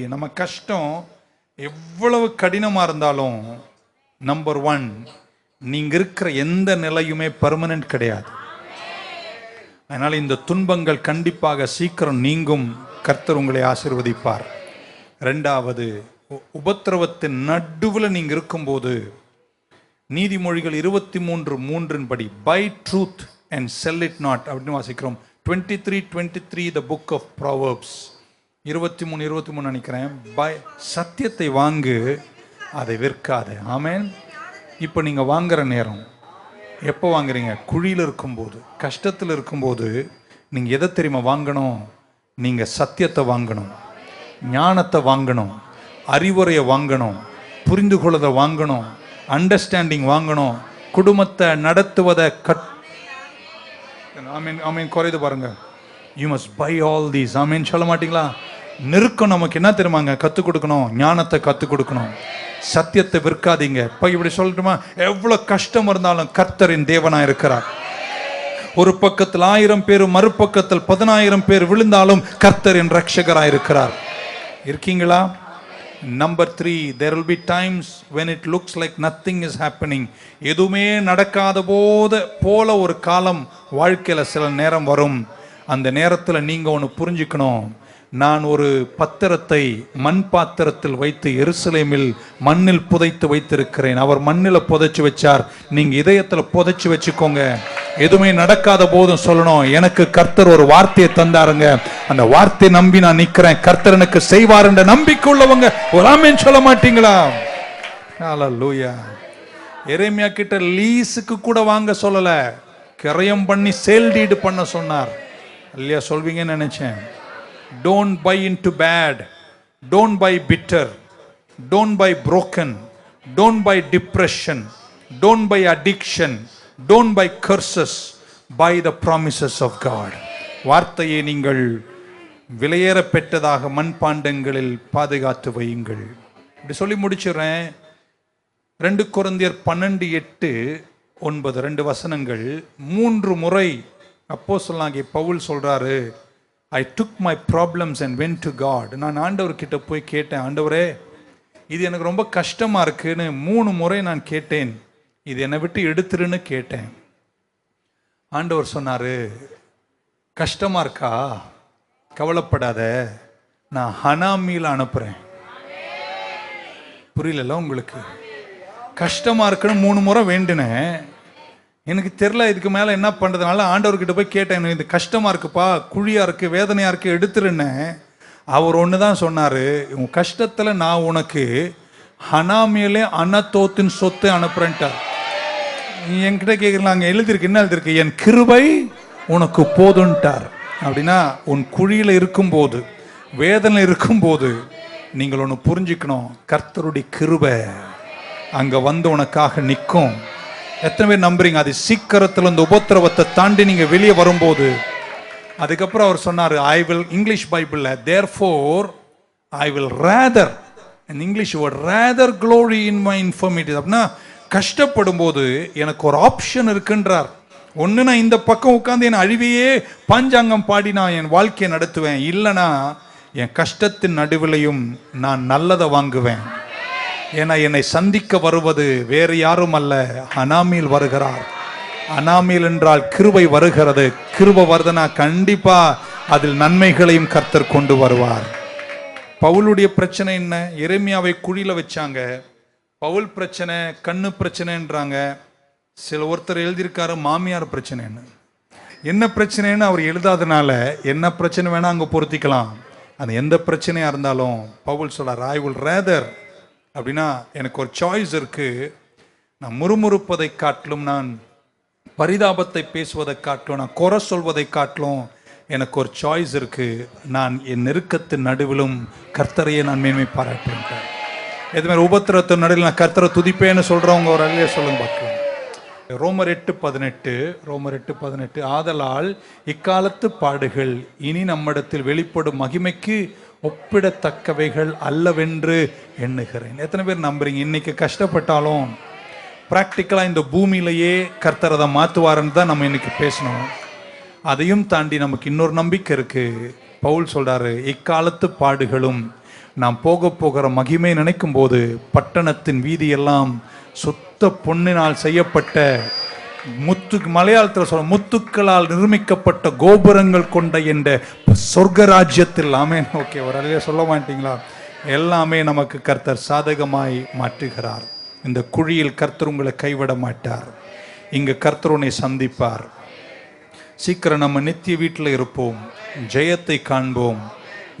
நம்ம கஷ்டம் எவ்வளவு கடினமாக இருந்தாலும் நம்பர் ஒன் நீங்கள் இருக்கிற எந்த நிலையுமே பர்மனன்ட் கிடையாது. அதனால் இந்த துன்பங்கள் கண்டிப்பாக சீக்கிரம் நீங்கும். கர்த்தர் உங்களை ஆசிர்வதிப்பார். ரெண்டாவது உ- உபத்திரவத்தின் நடுவில் நீங்கள் இருக்கும்போது நீதிமொழிகள் இருபத்தி மூன்று மூன்றின் படி buy truth and sell it not அப்படின்னு வாசிக்கிறோம். Twenty three twenty three the book of Proverbs இருபத்தி மூணு இருபத்தி மூணு நினைக்கிறேன். பை சத்தியத்தை வாங்கு அதை விற்காதே. ஆமேன். இப்போ நீங்கள் வாங்குகிற நேரம். எப்போ வாங்குறீங்க? குழியில் இருக்கும்போது கஷ்டத்தில் இருக்கும்போது நீங்கள் எதை தெரியுமா வாங்கணும்? நீங்கள் சத்தியத்தை வாங்கணும். ஞானத்தை வாங்கணும். அறிவுரையை வாங்கணும். புரிந்து கொள்ளதை வாங்கணும். அண்டர்ஸ்டாண்டிங் வாங்கணும். குடும்பத்தை நடத்துவதை கட் ஆமீன் ஆமீன். குறையுது பாருங்கள் you must buy all these ஆமீன். சொல்ல மாட்டிங்களா? நெருக்கம் நமக்கு என்ன தெரியுமாங்க? கற்றுக் கொடுக்கணும். ஞானத்தை கற்றுக் கொடுக்கணும். சத்தியத்தை விற்காதீங்க இப்போ இப்படி சொல்லட்டுமா? எவ்வளோ கஷ்டம் இருந்தாலும் கர்த்தரின் தேவனா இருக்கிறார். ஒரு பக்கத்தில் ஆயிரம் பேர் மறுபக்கத்தில் பதினாயிரம் பேர் விழுந்தாலும் கர்த்தரின் ரட்சகராக இருக்கிறார். இருக்கீங்களா? Number three there will be times when it looks like nothing is happening எதுவுமே நடக்காத போது போல ஒரு காலம் வாழ்க்கையில் சில நேரம் வரும். அந்த நேரத்தில் நீங்கள் ஒன்று புரிஞ்சுக்கணும். நான் ஒரு பத்திரத்தை மண் பாத்திரத்தில் வைத்து எருசலேமில் மண்ணில் புதைத்து வைத்திருக்கிறேன். அவர் மண்ணில் புதைச்சு வச்சார். நீங்கள் இதயத்தில் புதைச்சு வச்சுக்கோங்க. எதுவுமே நடக்காத போதும் சொல்லணும். எனக்கு கர்த்தர் ஒரு வார்த்தையை தந்தாருங்க. அந்த வார்த்தையை நம்பி நான் நிற்கிறேன் கர்த்தர் எனக்கு செய்வார் என்ற நம்பிக்கை உள்ளவங்க ஒரு ஆமேன் சொல்ல மாட்டீங்களா? லூயா எரேமியா கிட்ட லீஸுக்கு கூட வாங்க சொல்லலை. கிரயம் பண்ணி சேல் டீடு பண்ண சொன்னார். இல்லையா சொல்வீங்கன்னு நினைச்சேன். Don't buy into bad don't buy bitter don't buy broken. Don't buy depression don't buy addiction don't buy curses buy the promises of God வார்த்தையை நீங்கள் விலையேற பெற்றதாக மண்பாண்டங்களில் பாதுகாத்து வையுங்கள். இப்படி சொல்லி முடிச்சிடுறேன். ரெண்டு குழந்தையர் பன்னெண்டு எட்டு ஒன்பது ரெண்டு வசனங்கள். மூன்று முறை அப்போ சொல்லாங்க பவுல் சொல்கிறாரு I took my problems and went to God நான் ஆண்டவர்கிட்ட போய் கேட்டேன் ஆண்டவரே இது எனக்கு ரொம்ப கஷ்டமாக இருக்குன்னு மூணு முறை நான் கேட்டேன். இது என்னை விட்டு எடுத்துருன்னு கேட்டேன். ஆண்டவர் சொன்னார் கஷ்டமாக இருக்கா? கவலைப்படாத. நான் ஹனாமியில் அனுப்புகிறேன் புரியல உங்களுக்கு? கஷ்டமாக இருக்குன்னு மூணு முறை வேண்டினேன். எனக்கு தெரில இதுக்கு மேலே என்ன பண்ணுறதுனால ஆண்டவர்கிட்ட போய் கேட்டேன் எனக்கு இது இருக்குப்பா குழியாக இருக்குது வேதனையாக இருக்குது எடுத்துருன்னேன் அவர் ஒன்று தான் சொன்னார் உன் கஷ்டத்தில் நான் உனக்கு ஹனாமியிலே அனத்தோத்தின் சொத்து அனுப்புறேன்ட்டார். என்கிட்ட கேட்குறீங்களா அங்கே எழுதியிருக்கு என்ன எழுதியிருக்கு? என் கிருபை உனக்கு போதுன்ட்டார். அப்படின்னா உன் குழியில் இருக்கும்போது வேதனை இருக்கும்போது நீங்கள் ஒன்று புரிஞ்சுக்கணும் கர்த்தருடைய கிருபை அங்கே வந்து உனக்காக நிற்கும். எத்தனை பேர் நம்புறீங்க? அது சீக்கிரத்தில் இந்த உபத்திரவத்தை தாண்டி நீங்கள் வெளியே வரும்போது. அதுக்கப்புறம் அவர் சொன்னார் ஐ வில் இங்கிலீஷ் பைபிளில் therefore I will rather English word rather glory in my informative அப்படின்னா கஷ்டப்படும் போது எனக்கு ஒரு ஆப்ஷன் இருக்குன்றார். ஒன்று நான் இந்த பக்கம் உட்காந்து என் அழிவையே பஞ்சாங்கம் பாடி நான் என் வாழ்க்கையை நடத்துவேன். இல்லைனா என் கஷ்டத்தின் நடுவிலையும் நான் நல்லதை வாங்குவேன். ஏன்னா என்னை சந்திக்க வருவது வேறு யாரும் அல்ல. அனாமியில் வருகிறார். அனாமியில் என்றால் கிருபை வருகிறது. கிருப வருதுனா கண்டிப்பா அதில் நன்மைகளையும் கர்த்தர் கொண்டு வருவார். பவுலுடைய பிரச்சனை என்ன? எரேமியாவை குழியில வச்சாங்க. பவுல் பிரச்சனை கண்ணு பிரச்சனைன்றாங்க. சில ஒருத்தர் எழுதியிருக்காரு மாமியார் பிரச்சனைன்னு. என்ன பிரச்சனைன்னு அவர் எழுதாதனால என்ன பிரச்சனை வேணா அங்க பொருத்திக்கலாம். அது எந்த பிரச்சனையா இருந்தாலும் பவுல் சொல்றார் ஐ வில் ரேதர் அப்படின்னா எனக்கு ஒரு சாய்ஸ் இருக்குது நான் முறுமுறுப்பதை காட்டிலும் நான் பரிதாபத்தை பேசுவதை காட்டிலும் நான் குறை சொல்வதை காட்டிலும் எனக்கு ஒரு சாய்ஸ் இருக்குது நான் என் நெருக்கத்தின் நடுவிலும் கர்த்தரையே நான் மேன்மை பாராட்டுறேன் இது உபத்திரத்தின் நடுவில் நான் கர்த்தரை துதிப்பேன்னு சொல்கிறவங்க ஒரு அழிய சொல்லுங்க பார்க்கலாம். ரோமர் எட்டு பதினெட்டு ரோமர் எட்டு பதினெட்டு ஆதலால் இக்காலத்து பாடுகள் இனி நம்மிடத்தில் வெளிப்படும் மகிமைக்கு ஒப்பிடத்தக்கவைகள் அல்லவென்று எண்ணுகிறேன். எத்தனை பேர் நம்புறீங்க? இன்னைக்கு கஷ்டப்பட்டாலும் ப்ராக்டிக்கலாக இந்த பூமியிலேயே கர்த்தரதை அதை மாற்றுவாருன்னு தான் நம்ம இன்னைக்கு பேசணும். அதையும் தாண்டி நமக்கு இன்னொரு நம்பிக்கை இருக்குது பவுல் சொல்கிறாரு இக்காலத்து பாடுகளும் நாம் போக போகிற மகிமை நினைக்கும் போது பட்டணத்தின் வீதியெல்லாம் சுத்த பொன்னினால் செய்யப்பட்ட முத்து மலையாளத்தில் சொல்ல முத்துக்களால் நிர்மிக்கப்பட்ட கோபுரங்கள் கொண்ட என்ற சொர்க்க ராஜ்யத்தில் ஆமேன். ஓகே ஒரு அலையில சொல்ல மாட்டீங்களா? எல்லாமே நமக்கு கர்த்தர் சாதகமாய் மாற்றுகிறார். இந்த குழியில் கர்த்தர் உங்களை கைவிட மாட்டார். இங்கு கர்த்தர் உன்னை சந்திப்பார். சீக்கிரம் நம்ம நித்திய வீட்டில் இருப்போம். ஜெயத்தை காண்போம்.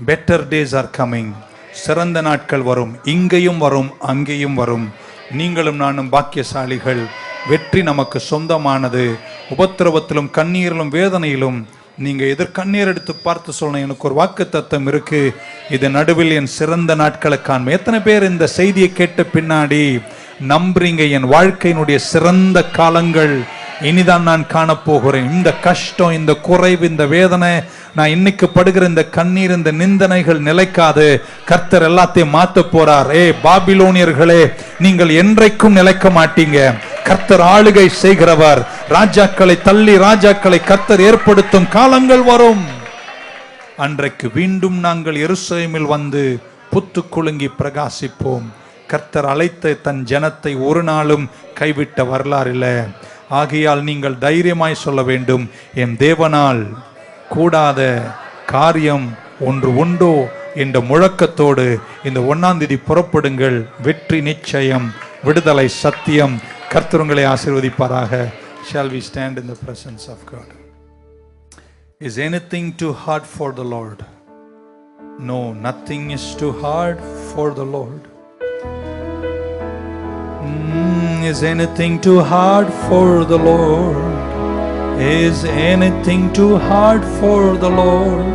பெட்டர் டேஸ் ஆர் கம்மிங் சிறந்த நாட்கள் வரும். இங்கேயும் வரும் அங்கேயும் வரும். நீங்களும் நானும் பாக்கியசாலிகள். வெற்றி நமக்கு சொந்தமானது. உபத்திரவத்திலும் கண்ணீரிலும் வேதனையிலும் நீங்க எதிர் கண்ணீர் எடுத்து பார்த்து சொல்லணும் எனக்கு ஒரு வாக்கு தத்துவம் இருக்கு. இது நடுவில் என் சிறந்த நாட்களை காண்பேன். எத்தனை பேர் இந்த செய்தியை கேட்ட பின்னாடி நம்புறீங்க? என் வாழ்க்கையினுடைய சிறந்த காலங்கள் இனிதான் நான் காணப்போகிறேன். இந்த கஷ்டம் இந்த குறைவு இந்த வேதனை நான் இன்னைக்கு படுகிற இந்த கண்ணீர் இந்த நிந்தனைகள் நிலைக்காது. கர்த்தர் எல்லாத்தையும் மாத்த போறார். ஏ பாபிலோனியர்களே நீங்கள் என்றைக்கும் நிலைக்க மாட்டீங்க. கர்த்தர் ஆளுகை செய்கிறவர். ராஜாக்களை தள்ளி ராஜாக்களை கர்த்தர் ஏற்படுத்தும் காலங்கள் வரும். அன்றைக்கு மீண்டும் நாங்கள் எருசலேமில் வந்து புத்து குலுங்கி பிரகாசிப்போம். கர்த்தர் அழைத்த தன் ஜனத்தை ஒரு நாளும் கைவிட்ட வரலாறு இல்லை ஆகையால் நீங்கள் தைரியமாய் சொல்ல வேண்டும். என் தேவனால் கூடாத காரியம் ஒன்று உண்டோ என்ற முழக்கத்தோடு இந்த ஒன்னாம் தேதி புறப்படுங்கள். வெற்றி நிச்சயம் விடுதலை சத்தியம். கர்த்தருங்களை ஆசிர்வதிப்பாராக. Shall we stand in the presence of God is any thing to hard for the Lord no nothing is to hard for the Lord Mm, is anything too hard for the Lord? Is anything too hard for the Lord?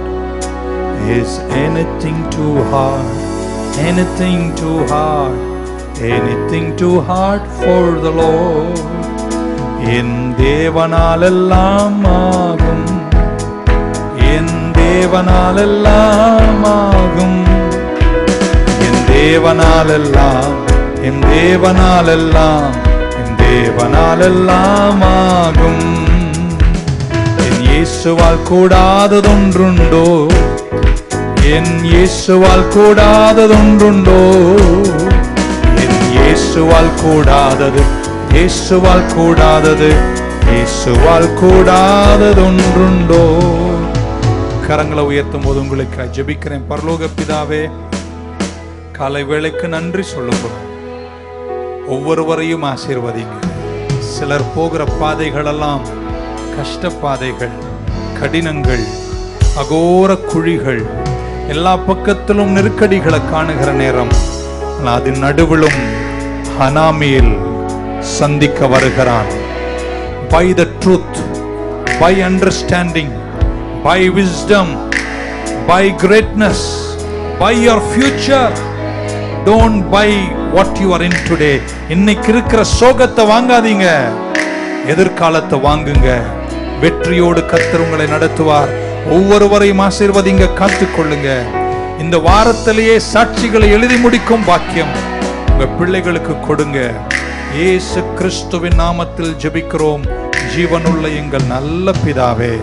Is anything too hard? Anything too hard? Anything too hard for the Lord? என் தேவனால் எல்லாம் ஆகும் என் தேவனால் எல்லாம் ஆகும் என் தேவனால் எல்லாம் என் தேவனாலெல்லாம் என் தேவனாலெல்லாம் ஆகும். என் இயேசுவால் கூடாததொன்றுண்டோ? என் இயேசுவால் கூடாததொன்றுண்டோ? என் இயேசுவால் கூடாதது இயேசுவால் கூடாதது இயேசுவால் கூடாததொன்றுண்டோ? கரங்களை உயர்த்தும் போது உங்களுக்கு ஜபிக்கிறேன். பரலோக பிதாவே காலை வேளைக்கு நன்றி சொல்லுங்கள் ஒவ்வொருவரையும் ஆசீர்வதிங்க சிலர் போகிற பாதைகளெல்லாம் கஷ்ட பாதைகள் கடினங்கள் அகோர குழிகள் எல்லா பக்கத்திலும் நெருக்கடிகளை காணுகிற நேரம். அது அதன் நடுவிலும் ஹனாமியில் சந்திக்க வருகிறான். Buy the truth buy understanding buy wisdom buy greatness buy your future don't buy what you are in today இன்னைக்கு இருக்கிற சோகத்தை வாங்காதீங்க. எதிர்காலத்தை வாங்குங்க. வெற்றியோடு கத்தர் உங்களை நடத்துவார். ஒவ்வொருவரையும் ஆசீர்வதிங்க காத்துக்கொள்ளுங்க. இந்த வாரத்திலேயே சாட்சிகளை எழுதி முடிக்கும் பாக்கியம் உங்க பிள்ளைகளுக்கு கொடுங்க. இயேசு கிறிஸ்துவின் நாமத்தில் ஜெபிக்கிறோம். ஜீவனுள்ள எங்கள் நல்ல பிதாவே.